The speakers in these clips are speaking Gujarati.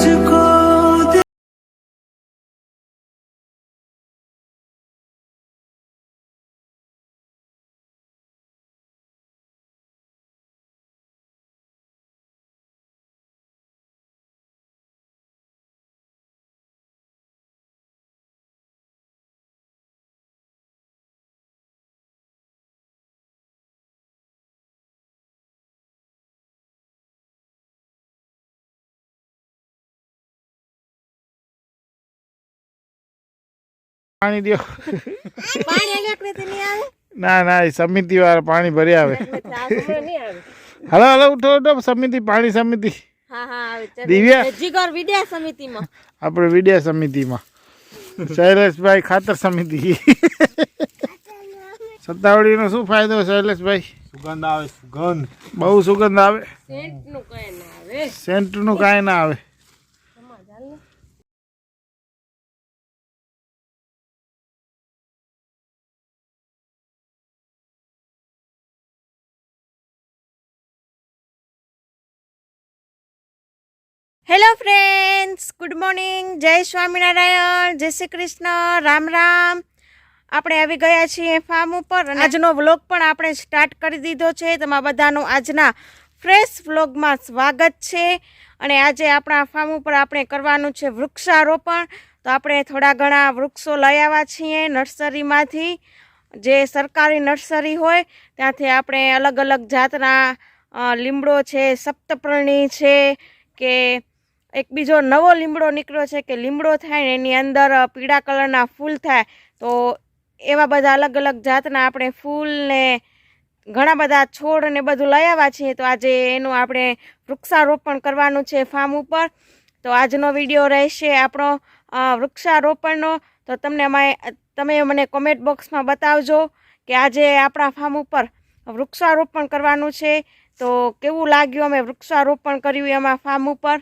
मुझको પાણી દો. ના ના એ સમિતિ વાળા પાણી ભરી આવે. હલો હલો ઉઠો ઉઠો સમિતિ પાણી સમિતિ. આપણે વિદ્યા સમિતિમાં. શૈલેષભાઈ ખાતર સમિતિ. સત્તાવડીનો શું ફાયદો શૈલેષભાઈ? સુગંધ આવે સુગંધ. બહુ સુગંધ આવે. સેન્ટનું કઈ ના આવે. સેન્ટનું કાંઈ ના આવે. હેલો ફ્રેન્ડ્સ ગુડ મોર્નિંગ જય સ્વામિનારાયણ જય શ્રી કૃષ્ણ રામ રામ આપણે આવી ગયા છીએ ફાર્મ ઉપર અને આજનો વ્લોગ પણ આપણે સ્ટાર્ટ કરી દીધો છે. તમારા બધાનું આજના ફ્રેશ વ્લોગમાં સ્વાગત છે. અને આજે આપણા ફાર્મ ઉપર આપણે કરવાનું છે વૃક્ષારોપણ. તો આપણે થોડા ઘણા વૃક્ષો લઈ આવ્યા છીએ નર્સરીમાંથી. જે સરકારી નર્સરી હોય, ત્યાંથી આપણે અલગ અલગ જાતના લીમડો છે, સપ્તપર્ણી છે કે એક બીજો નવો લીમડો નીકળ્યો છે કે લીમડો થાય ને એની અંદર પીળા કલરના ફૂલ થાય. તો એવા બધા અલગ અલગ જાતના આપણે ફૂલને ઘણા બધા છોડ ને બધું લઈ આવ્યા છીએ. તો આજે એનું આપણે વૃક્ષારોપણ કરવાનું છે ફાર્મ ઉપર. તો આજનો વીડિયો રહેશે આપણો વૃક્ષારોપણનો. તો તમને અમે તમે મને કોમેન્ટ બોક્સમાં બતાવજો કે આજે આપણા ફાર્મ ઉપર વૃક્ષારોપણ કરવાનું છે. તો કેવું લાગ્યું અમે વૃક્ષારોપણ કર્યું એમાં ફાર્મ ઉપર?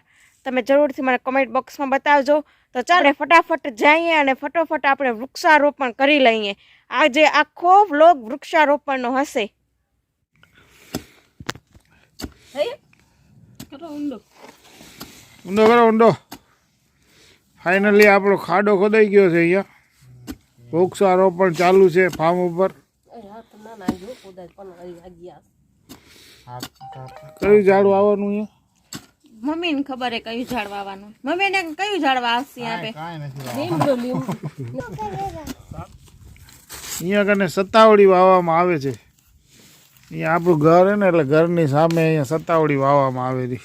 તમે જરૂરથી મને કમેન્ટ બોક્સમાં બતાવજો. તો ચાલો ફટાફટ જઈએ અને ફટોફટ આપણે વૃક્ષારોપણ કરી લઈએ. આજે આખો વ્લોગ વૃક્ષારોપણનો હશે. ઊંડો. કરો ઊંડો. ફાઇનલી આપણો ખાડો ખોદાઈ ગયો છે અહીંયા. વૃક્ષારોપણ ચાલુ છે ફાર્મ ઉપર. કયું ઝાડું આવવાનું અહીંયા? મમ્મીને ખબર હે કયું ઝાડ વાવવાનું મમ્મીને કયું ઝાડ વાવશે આપે? લીમડો લીમડો અહીંયા કને સત્તાવડી વાવવામાં આવે છે. અહીંયા આપણું ઘર હે ને એટલે ઘરની સામે અહીંયા સત્તાવડી વાવવામાં આવેલી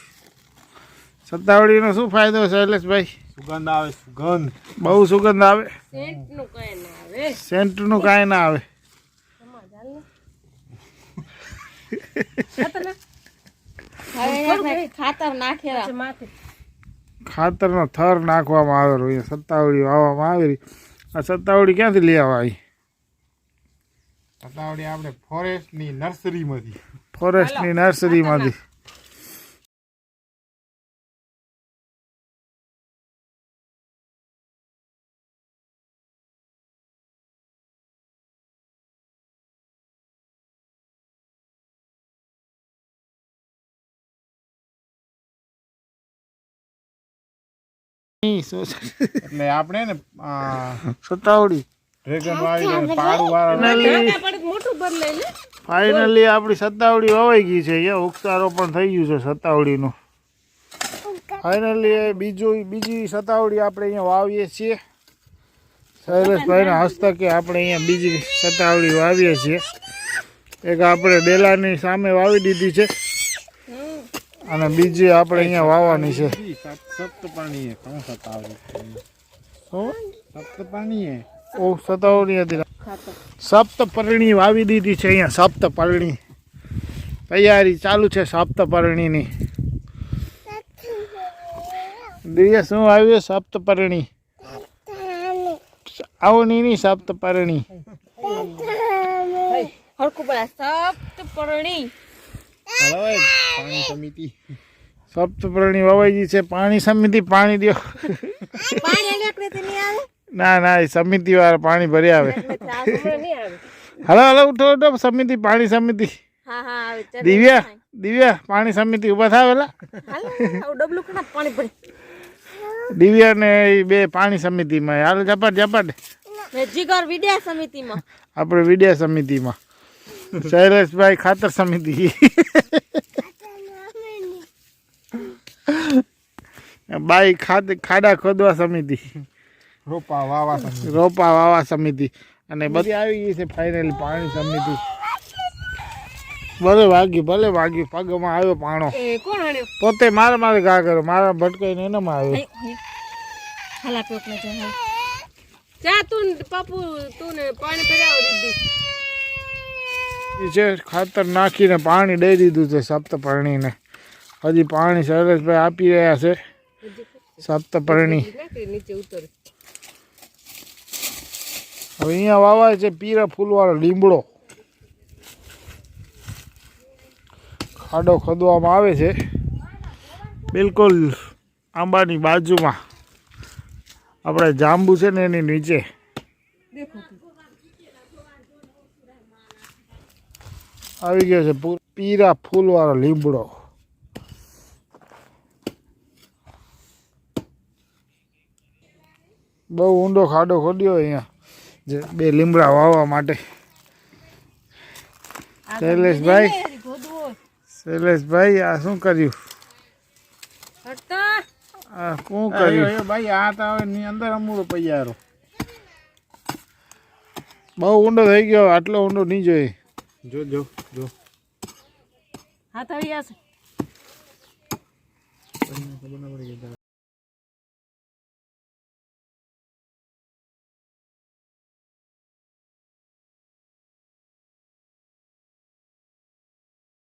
સત્તાવડીનો શું ફાયદો છે શૈલેષભાઈ? સુગંધ આવે સુગંધ. બહુ સુગંધ આવે. સેન્ટનું કઈ ના આવે. સેન્ટનું કાંઈ ના આવે. ખાતર નાખેલા. ખાતરનો થર નાખવામાં આવેલો અહીંયા સત્તાવડી વાવવામાં આવેલી આ સત્તાવડી ક્યાંથી લઈ આવવા આવી સતાવડી આપણે ફોરેસ્ટની નર્સરીમાંથી ફોરેસ્ટની નર્સરીમાંથી એટલે આપણે ને સતાવડી. ડ્રેગન વાળી પાડું વાળા મોટું બદલે ને? ફાઇનલી આપણી સત્તાવડી વવાઈ ગઈ છે. અહીંયા પણ થઈ ગયું છે સત્તાવડીનું ફાઇનલી બીજું બીજી સતાવડી આપણે અહીંયા વાવીએ છીએ. શૈલેષભાઈના હસ્તકે આપણે અહીંયા બીજી સતાવડી વાવીએ છીએ. એક આપણે બેલાની સામે વાવી દીધી છે. અને બીજી આપણે અહીંયા વાવવાની છે. સપ્તપાણી કોણ સતાવડી શું? સપ્તપાણી ઓ હતી. સપ્તપર્ણી વાવી દીધી છે અહીંયા સપ્તપર્ણી. તૈયારી ચાલુ છે સપ્તપર્ણીની. દિવ્ય શું આવ્યું સપ્તપર્ણી? આવો નીની સપ્તપર્ણી. હરખું સપ્ત પરણી પાણી સમિતિ. સપ્તપર્ણી વવાઈ છે. પાણી સમિતિ પાણી દો. ના ના એ સમિતિ વાળા પાણી ભરી આવે. હલો હલો ઉઠો ઉઠો સમિતિ પાણી સમિતિ. દિવ્યા દિવ્યા પાણી સમિતિ ઊભા થાવેલા દિવ્યા ને એ બે પાણી સમિતિમાં. હાલ ઝપાટ ઝપાટ. આપણે વિદ્યા સમિતિમાં. શૈલેષભાઈ ખાતર સમિતિ. બાઈ ખાડા ખોદવા સમિતિ. રોપા વાવા સમિતિ. રોપા વાવા સમિતિ. અને બધી આવી ગઈ છે ફાઇનલી પાણી સમિતિ. ભલે વાગ્યું ભલે વાગ્યું પગમાં આવ્યો પાણો. એ કોણ આણ્યો? પોતે મારે મારે ઘા કર્યો. મારા ભટકાઈને એનામાં આવ્યો. જા તું પપ્પુ તું ને પાણી પીરાવ દીધી. ઈ છે ખાતર નાખીને પાણી દઈ દીધું છે સપ્તપર્ણીને. હજી પાણી સરસભાઈ આપી રહ્યા છે. સપ્તપર્ણી. હવે અહીંયા વાવાય છે પીરા ફૂલવાળો લીમડો. ખાડો ખોદવામાં આવે છે. બિલકુલ આંબાની બાજુમાં. આપણે જાંબુ છે ને એની નીચે. દેખો આવી ગયો છે. પીરા ફૂલવાળો લીમડો. બહુ ઊંડો ખાડો ખોદ્યો અહીંયા. જે બે લીમડા વાવવા માટે. શૈલેષભાઈ. શૈલેષભાઈ આ શું કર્યું? આ શું કર્યું? ભાઈ આ તો હવે ની અંદર અમૂળો પૈયારો. બહુ ઊંડો થઈ ગયો આટલો ઊંડો નહીં જોઈએ. જો જો જો. હાથ આવી જશે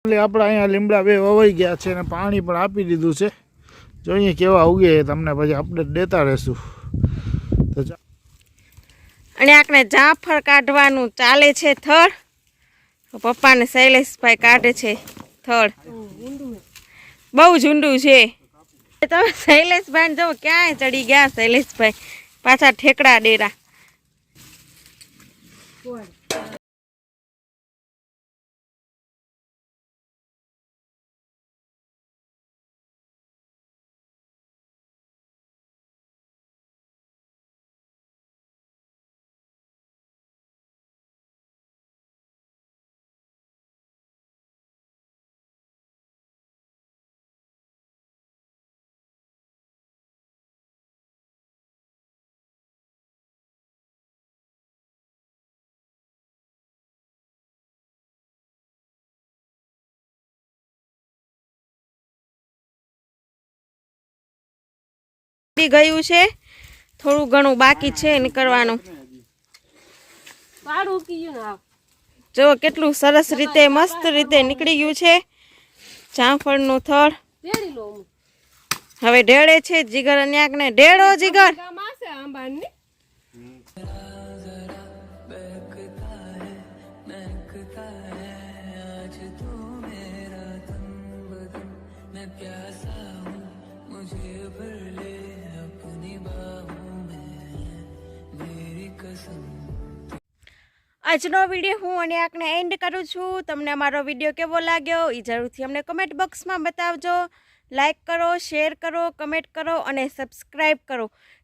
એટલે આપણે અહીંયા લીમડા બે વવાઈ ગયા છે અને પાણી પણ આપી દીધું છે. જોઈએ કેવા ઉગે તમને પછી અપડેટ દેતા રહેશું. તો અને આપણે જાફર કાઢવાનું ચાલે છે થળ. પપ્પાને શૈલેષભાઈ કાઢે છે થળ. બહુ ઝુંડું છે. તમે શૈલેષભાઈ જો ક્યાંય ચડી ગયા શૈલેષભાઈ? પાછા ઠેકડા ડેરા. પડી ગયું છે. થોડું ઘણું બાકી છે નીકળવાનું જો કેટલું સરસ રીતે મસ્ત રીતે નીકળી ગયું છે. જામફળનું થળ. હવે ઢેળે છે જીગર અને ને ઢેળો જીગર. આજનો વીડિયો હું અને આંકને એન્ડ કરું છું. તમને અમારો વીડિયો કેવો લાગ્યો એ જરૂરથી અમને કમેન્ટ બોક્સમાં બતાવજો. લાઈક કરો શેર કરો કમેન્ટ કરો અને સબસ્ક્રાઈબ કરો.